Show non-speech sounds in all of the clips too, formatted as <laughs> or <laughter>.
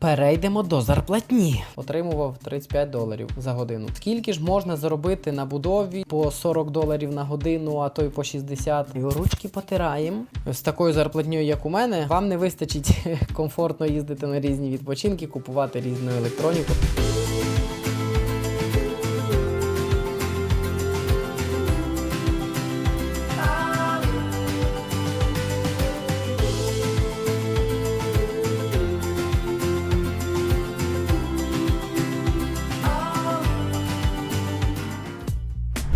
Перейдемо до зарплатні. Отримував 35 доларів за годину. Скільки ж можна заробити на будові по 40 доларів на годину, а то й по 60. І ручки потираємо. З такою зарплатньою, як у мене, вам не вистачить <laughs> комфортно їздити на різні відпочинки, купувати різну електроніку.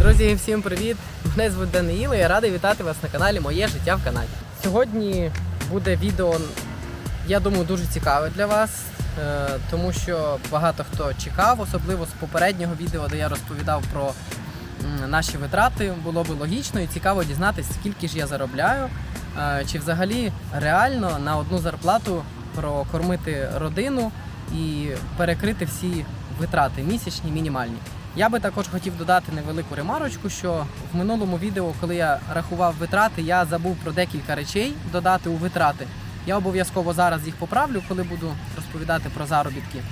Друзі, всім привіт! Мене звуть Даниїл і я радий вітати вас на каналі Моє життя в Канаді. Сьогодні буде відео, я думаю, дуже цікаве для вас, е, тому що багато хто чекав, особливо з попереднього відео, де я розповідав про наші витрати. Було би логічно і цікаво дізнатися, скільки ж я заробляю, е, чи взагалі реально на одну зарплату прокормити родину і перекрити всі витрати місячні, мінімальні. Я би також хотів додати невелику ремарочку, що в минулому відео, коли я рахував витрати, я забув про декілька речей додати у витрати. Я обов'язково зараз їх поправлю, коли буду розповідати про заробітки.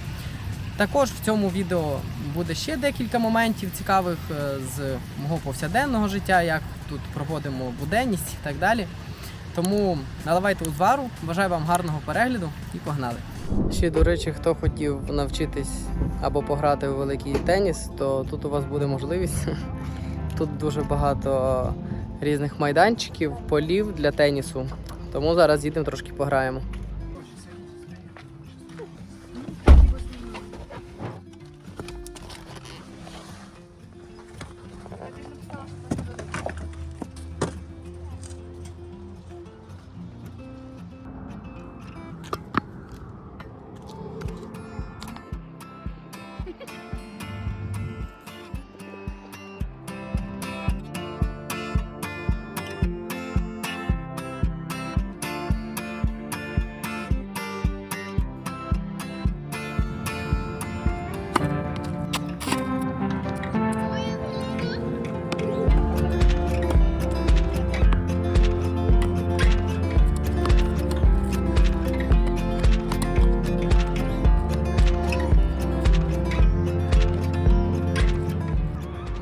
Також в цьому відео буде ще декілька моментів цікавих е, з мого повсякденного життя, як тут проводимо буденність і так далі. Тому наливайте узвару, бажаю вам гарного перегляду і погнали. Ще, до речі, хто хотів навчитись або пограти у великий теніс, то тут у вас буде можливість. <laughs> Тут дуже багато різних майданчиків, полів для тенісу. Тому зараз їдемо трошки пограємо.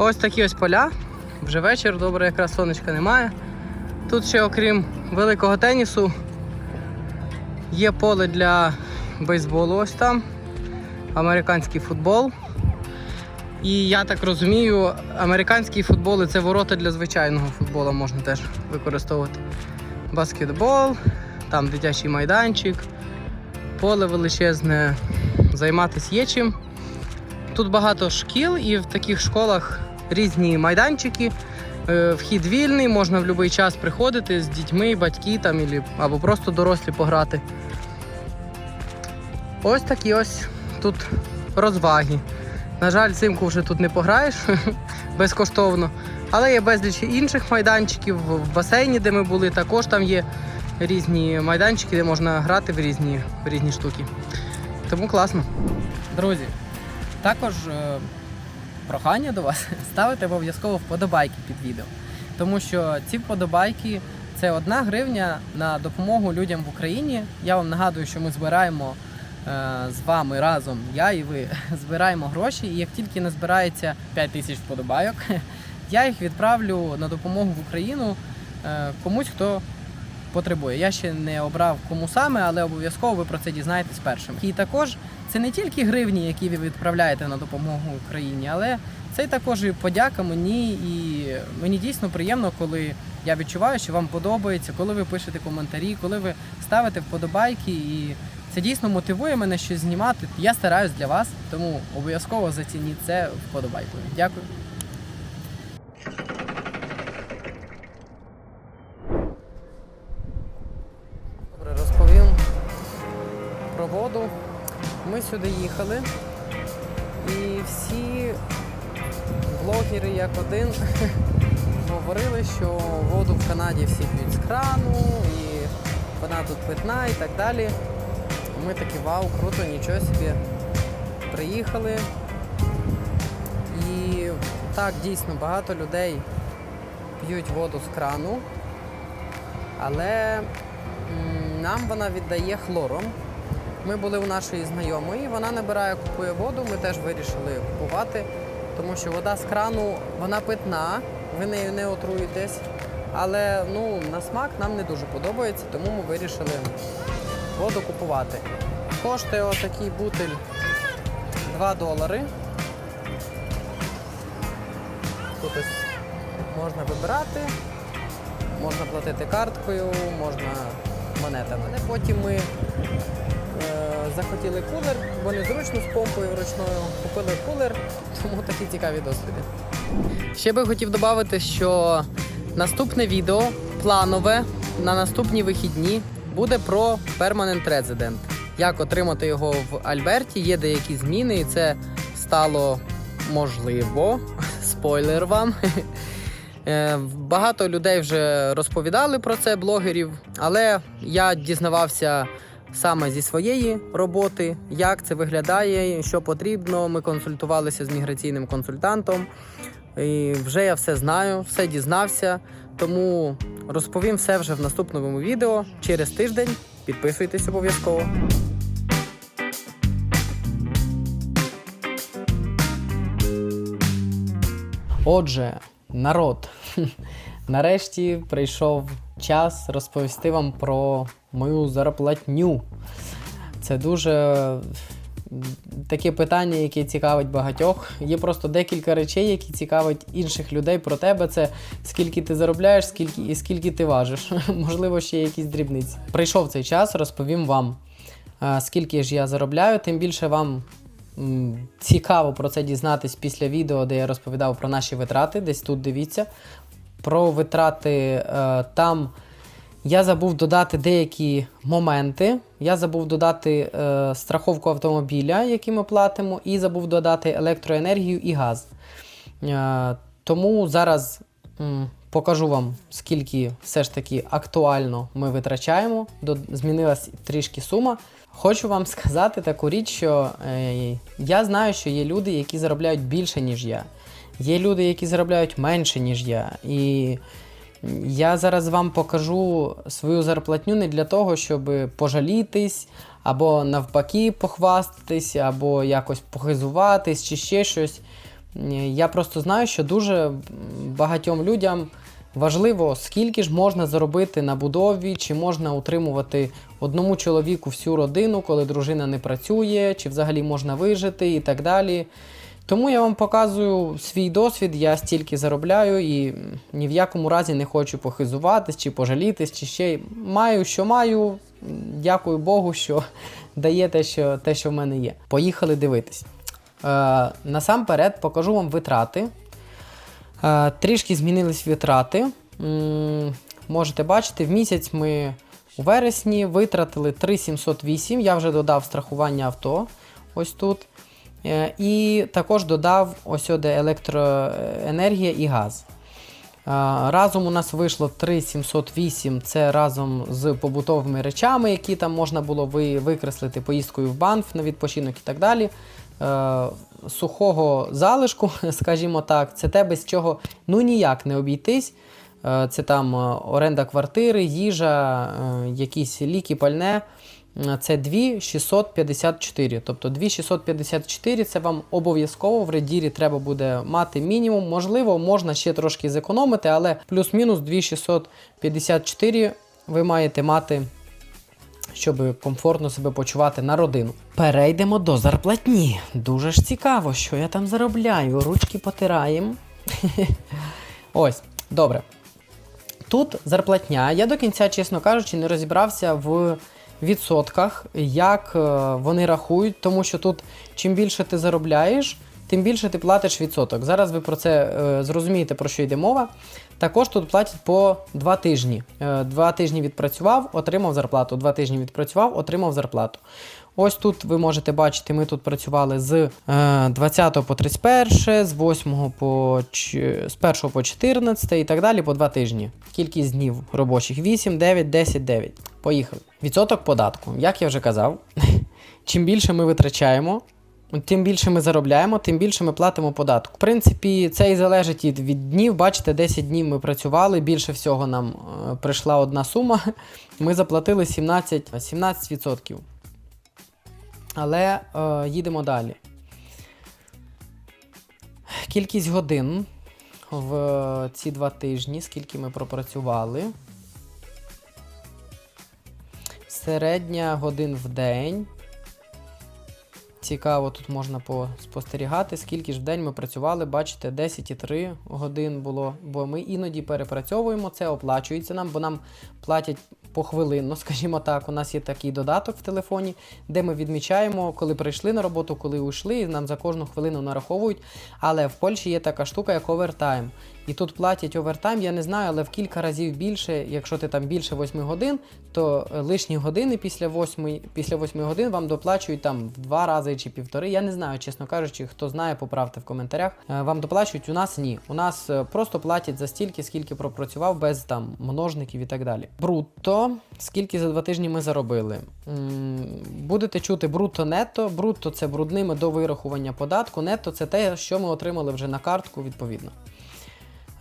Ось такі ось поля. Вже вечір, добре, якраз сонечка немає. Тут ще, окрім великого тенісу, є поле для бейсболу ось там, американський футбол. І я так розумію, американський футбол це ворота для звичайного футболу можна теж використовувати. Баскетбол, там дитячий майданчик, поле величезне, займатися є чим. Тут багато шкіл, і в таких школах різні майданчики. Е, Вхід вільний, можна в будь-який час приходити з дітьми, батьки там, або просто дорослі пограти. Ось такі ось тут розваги. На жаль, цимку вже тут не пограєш <laughs> безкоштовно. Але є безліч інших майданчиків. В басейні, де ми були, також там є різні майданчики, де можна грати в різні, в різні штуки. Тому класно. Друзі, також е, прохання до вас <laughs> ставити обов'язково вподобайки під відео. Тому що ці вподобайки це одна гривня на допомогу людям в Україні. Я вам нагадую, що ми збираємо е, з вами разом, я і ви <laughs> збираємо гроші. І як тільки не збирається 5 тисяч вподобайок, <laughs> я їх відправлю на допомогу в Україну е, комусь, хто потребує. Я ще не обрав кому саме, але обов'язково ви про це дізнаєтесь першим. І також це не тільки гривні, які ви відправляєте на допомогу Україні, але це також і подяка мені. І мені дійсно приємно, коли я відчуваю, що вам подобається, коли ви пишете коментарі, коли ви ставите вподобайки. І це дійсно мотивує мене щось знімати. Я стараюсь для вас, тому обов'язково зацініть це вподобайкою. Дякую. Сюди їхали, і всі блогери як один <laughs> говорили, що воду в Канаді всі п'ють з крану, і вона тут питна і так далі. Ми такі вау, круто, нічого собі. Приїхали. І так, дійсно, багато людей п'ють воду з крану, але нам вона віддає хлором. Ми були у нашої знайомої, вона набирає, купує воду. Ми теж вирішили купувати, тому що вода з крану вона питна, ви нею не отруєтесь. Але ну, на смак нам не дуже подобається, тому ми вирішили воду купувати. Коштує отакий бутиль 2 долари. Тут ось можна вибирати, можна платити карткою, можна монетами. Потім ми захотіли кулер, бо незручно з помпою вручною. Купили кулер, тому такі цікаві досвіди. Ще би хотів додати, що наступне відео планове на наступні вихідні буде про Permanent Resident. Як отримати його в Альберті, є деякі зміни, і це стало можливо. <laughs> Спойлер вам. <laughs> Е, Багато людей вже розповідали про це, блогерів, але я дізнавався саме зі своєї роботи, як це виглядає, що потрібно. Ми консультувалися з міграційним консультантом. І вже я все знаю, все дізнався. Тому розповім все вже в наступному відео через тиждень. Підписуйтесь обов'язково. Отже, народ, <laughs> нарешті прийшов час розповісти вам про мою зарплатню. Це дуже таке питання, яке цікавить багатьох. Є просто декілька речей, які цікавить інших людей про тебе. Це скільки ти заробляєш, скільки і скільки ти важиш. <laughs> Можливо, ще якісь дрібниці. Прийшов цей час, розповім вам, скільки ж я заробляю, тим більше вам цікаво про це дізнатись після відео, де я розповідав про наші витрати. Десь тут дивіться. Про витрати е, там. Я забув додати деякі моменти. Я забув додати е, страховку автомобіля, який ми платимо, і забув додати електроенергію і газ. Е, тому зараз м, покажу вам, скільки все ж таки актуально ми витрачаємо. До, змінилась трішки сума. Хочу вам <laughs> сказати таку річ, що е, я знаю, що є люди, які заробляють більше, ніж я. Є люди, які заробляють менше, ніж я. І я зараз вам покажу свою зарплатню не для того, щоб пожалітись, або навпаки похвастатись, або якось похизуватись, чи ще щось. Я просто знаю, що дуже багатьом людям важливо, скільки ж можна заробити на будові, чи можна утримувати одному чоловіку всю родину, коли дружина не працює, чи взагалі можна вижити і так далі. Тому я вам показую свій досвід, я стільки заробляю і ні в якому разі не хочу похизуватись чи пожалітись, чи ще маю, що маю. Дякую Богу, що <laughs> дає те, що, те, що в мене є. Поїхали дивитись. Е, насамперед покажу вам витрати. Е, трішки змінились витрати. М, можете бачити, в місяць ми у вересні витратили 3708. Я вже додав страхування авто. Ось тут. Е, І також додав ось сюди електроенергія і газ. Е, Разом у нас вийшло 3708, це разом з побутовими речами, які там можна було викреслити поїздкою в банк на відпочинок і так далі. Е, Сухого залишку, <laughs> скажімо так, це те, без чого ну ніяк не обійтись. Це там оренда квартири, їжа, якісь ліки, пальне. Це 2654. Тобто 2654 це вам обов'язково в редірі треба буде мати мінімум. Можливо, можна ще трошки зекономити, але плюс-мінус 2654 ви маєте мати, щоб комфортно себе почувати на родину. Перейдемо до зарплатні. Дуже ж цікаво, що я там заробляю. Ручки потираємо. <laughs> Ось, добре. Тут зарплатня. Я до кінця, чесно кажучи, не розібрався в відсотках, як е, вони рахують, тому що тут чим більше ти заробляєш, тим більше ти платиш відсоток. Зараз ви про це е, зрозумієте, про що йде мова. Також тут платять по 2 тижні. Е, Два тижні відпрацював, отримав зарплату. Два тижні відпрацював, отримав зарплату. Ось тут ви можете бачити, ми тут працювали з е, 20 по 31, з 8 по з 1 по 14 і так далі по 2 тижні. Кількість днів робочих 8, 9, 10, 9. Поїхали. Відсоток податку. Як я вже казав, <laughs> чим більше ми витрачаємо, тим більше ми заробляємо, тим більше ми платимо податку. В принципі, це і залежить від, днів. Бачите, 10 днів ми працювали, більше всього нам е, прийшла одна сума. <laughs> Ми заплатили 17, 17%. Але е, їдемо далі. Кількість годин в ці два тижні, скільки ми пропрацювали. Середня годин в день. Цікаво, тут можна спостерігати, скільки ж в день ми працювали. Бачите, 10,3 годин було, бо ми іноді перепрацьовуємо, це оплачується нам, бо нам платять похвилинно, <laughs> скажімо так. У нас є такий додаток в телефоні, де ми відмічаємо, коли прийшли на роботу, коли ушли, і нам за кожну хвилину нараховують. Але в Польщі є така штука, як овертайм. І тут платять овертайм, я не знаю, але в кілька разів більше, якщо ти там більше 8 годин, то е, лишні години після 8 після 8 годин вам доплачують там в два рази чи півтори. Я не знаю, чесно кажучи, хто знає, поправте в коментарях. Е, Вам доплачують, у нас ні. У нас е, просто платять за стільки, скільки пропрацював, без там множників і так далі. Брутто, скільки за два тижні ми заробили. Будете чути брутто-нетто. Брутто це брудними до вирахування податку. Нетто це те, що ми отримали вже на картку, відповідно.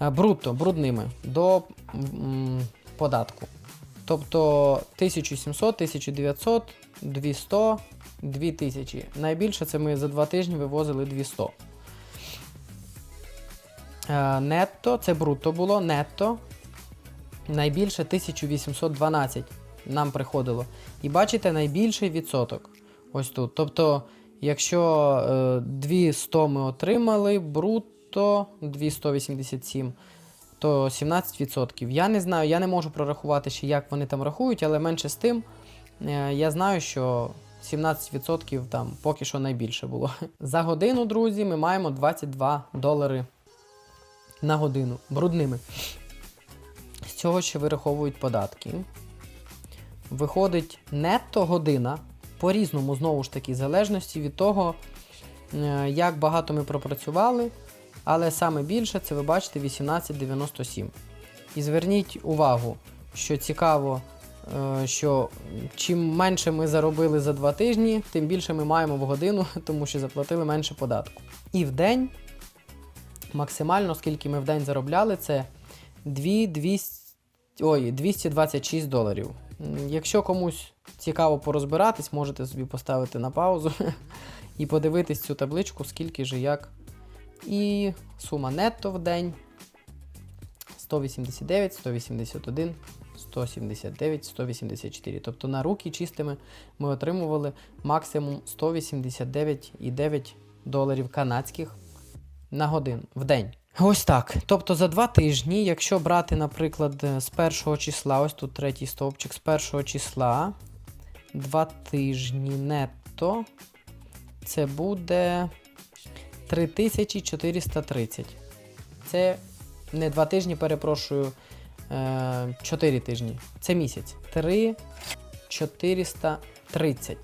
Е, Брутто, брудними до податку. Тобто 1700, 1900, 200, 2000. Найбільше це ми за два тижні вивозили 200. Е, Нетто, це брутто було, нетто. Найбільше 1812 нам приходило. І бачите, найбільший відсоток. Ось тут. Тобто, якщо е, 200 ми отримали, брутто 287, то 17%. Я не знаю, я не можу прорахувати ще, як вони там рахують, але менше з тим, е, я знаю, що 17% там поки що найбільше було. <laughs> За годину, друзі, ми маємо 22 долари на годину брудними. З цього ще вираховують податки. Виходить нетто година по-різному, знову ж таки, в залежності від того, е, як багато ми пропрацювали. Але саме більше це ви бачите 1897. І зверніть увагу, що цікаво, е, що чим менше ми заробили за 2 тижні, тим більше ми маємо в годину, <laughs> тому що заплатили менше податку. І в день максимально, скільки ми в день заробляли, це 2, 200, ой, 226 доларів. Якщо комусь цікаво порозбиратись, можете собі поставити на паузу <laughs> і подивитись цю табличку, скільки же як. І сума нетто в день 189, 181, 179, 184. Тобто на руки чистими ми отримували максимум 189,9 доларів канадських на годину в день. Ось так. Тобто за два тижні, якщо брати, наприклад, з першого числа, ось тут третій стовпчик, з першого числа, два тижні нетто, це буде 3430. Це не два тижні, перепрошую, е, 4 тижні. Це місяць. 3430.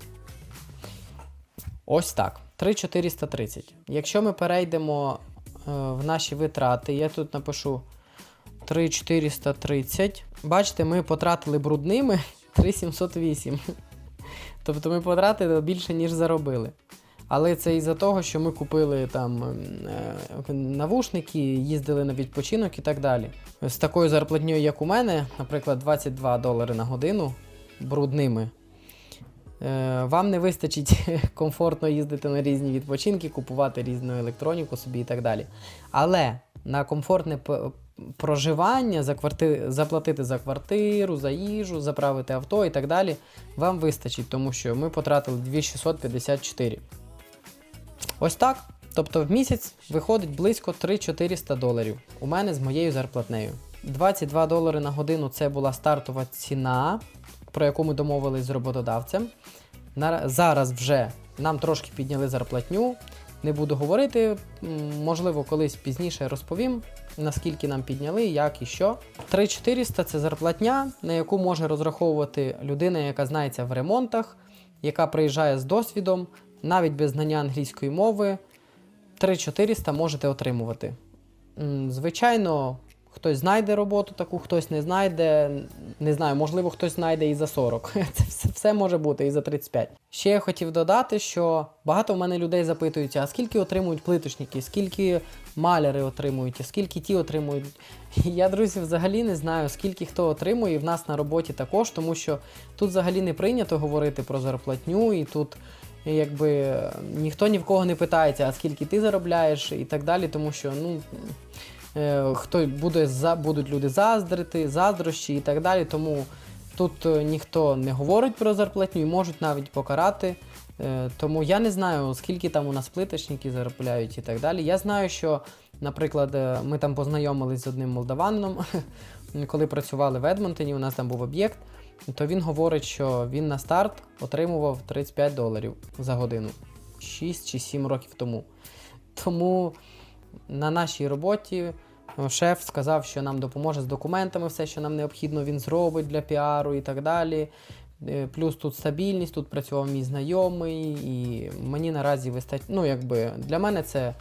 Ось так. 3430. Якщо ми перейдемо е, в наші витрати, я тут напишу 3430. Бачите, ми потратили брудними <laughs> 3708. Тобто ми потратили більше, ніж заробили. Але це із-за того, що ми купили там е, навушники, їздили на відпочинок і так далі. З такою зарплатньою, як у мене, наприклад, 22 долари на годину брудними. Е, Вам не вистачить <laughs> комфортно їздити на різні відпочинки, купувати різну електроніку собі і так далі. Але на комфортне проживання, за кварти... заплатити за квартиру, за їжу, заправити авто і так далі, вам вистачить, тому що ми потратили 2654. Ось так. Тобто в місяць виходить близько 3-400 доларів. У мене з моєю зарплатнею. 22 долари на годину це була стартова ціна, про яку ми домовились з роботодавцем. Зараз вже нам трошки підняли зарплатню. Не буду говорити, можливо, колись пізніше розповім, наскільки нам підняли, як і що. 3400 це зарплатня, на яку може розраховувати людина, яка знається в ремонтах, яка приїжджає з досвідом, навіть без знання англійської мови. 3400 можете отримувати. Звичайно, хтось знайде роботу таку, хтось не знайде. Не знаю, можливо, хтось знайде і за 40. <laughs> Це все, все може бути і за 35. Ще я хотів додати, що багато в мене людей запитують, а скільки отримують плиточники, скільки маляри отримують, а скільки ті отримують. <laughs> Я, друзі, взагалі не знаю, скільки хто отримує, і в нас на роботі також, тому що тут взагалі не прийнято говорити про зарплатню, і тут якби ніхто ні в кого не питається, а скільки ти заробляєш і так далі, тому що ну. е, Хто буде за будуть люди заздрити, заздрощі і так далі. Тому тут е, ніхто не говорить про зарплатню і можуть навіть покарати. Е, Тому я не знаю, скільки там у нас плиточники заробляють і так далі. Я знаю, що, наприклад, ми там познайомились з одним молдаванином, <laughs> коли працювали в Едмонтоні, у нас там був об'єкт, то він говорить, що він на старт отримував 35 доларів за годину 6 чи 7 років тому. Тому на нашій роботі е, шеф сказав, що нам допоможе з документами, все, що нам необхідно, він зробить для піару і так далі. Е, Плюс тут стабільність, тут працював мій знайомий, і мені наразі вистачить. Ну, якби для мене це,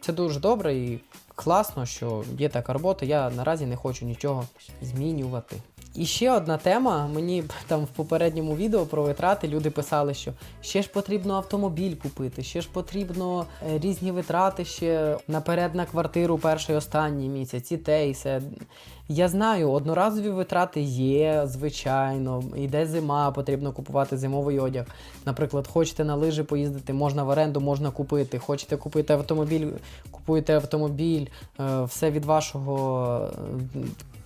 це дуже добре і класно, що є така робота. Я наразі не хочу нічого змінювати. І ще одна тема. Мені там в попередньому відео про витрати люди писали, що ще ж потрібно автомобіль купити, ще ж потрібно е, різні витрати ще наперед на квартиру перший останній місяць, і те, і все. Я знаю, одноразові витрати є, звичайно. Йде зима, потрібно купувати зимовий одяг. Наприклад, хочете на лижі поїздити, можна в оренду, можна купити. Хочете купити автомобіль, купуєте автомобіль, е, все від вашого.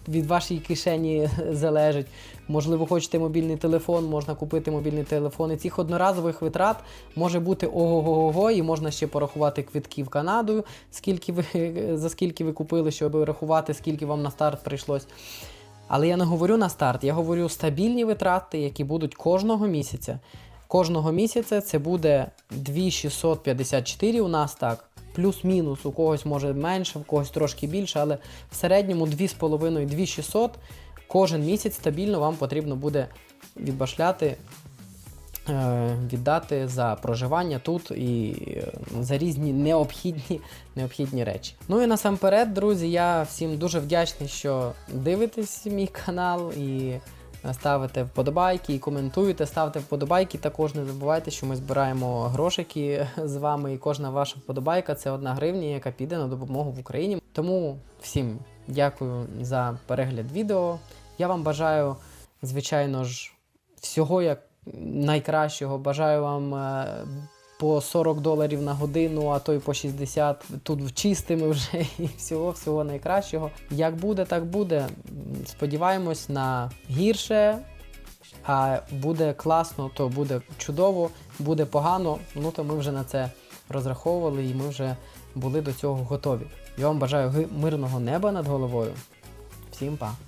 Від вашої кишені <laughs> залежить. Можливо, хочете мобільний телефон, можна купити мобільний телефон. І цих одноразових витрат може бути ого-го-го, і можна ще порахувати квитки в Канаду, скільки ви, <laughs> за скільки ви купили, щоб рахувати, скільки вам на старт прийшлось. Але я не говорю на старт, я говорю стабільні витрати, які будуть кожного місяця. Кожного місяця це буде 2654 у нас так. Плюс-мінус, у когось може менше, у когось трошки більше, але в середньому 2,5-2600 кожен місяць стабільно вам потрібно буде відбашляти, е, віддати за проживання тут і е, за різні необхідні, необхідні речі. Ну і насамперед, друзі, я всім дуже вдячний, що дивитесь мій канал і ставите вподобайки і коментуєте, ставте вподобайки. Також не забувайте, що ми збираємо грошики з вами, і кожна ваша вподобайка це одна гривня, яка піде на допомогу в Україні. Тому всім дякую за перегляд відео. Я вам бажаю, звичайно ж, всього як найкращого. Бажаю вам. По 40 доларів на годину, а то й по 60, тут чистими вже <laughs> і всього всього найкращого. Як буде, так буде. Сподіваємось на гірше, а буде класно, то буде чудово, буде погано. Ну то ми вже на це розраховували і ми вже були до цього готові. Я вам бажаю мирного неба над головою. Всім па!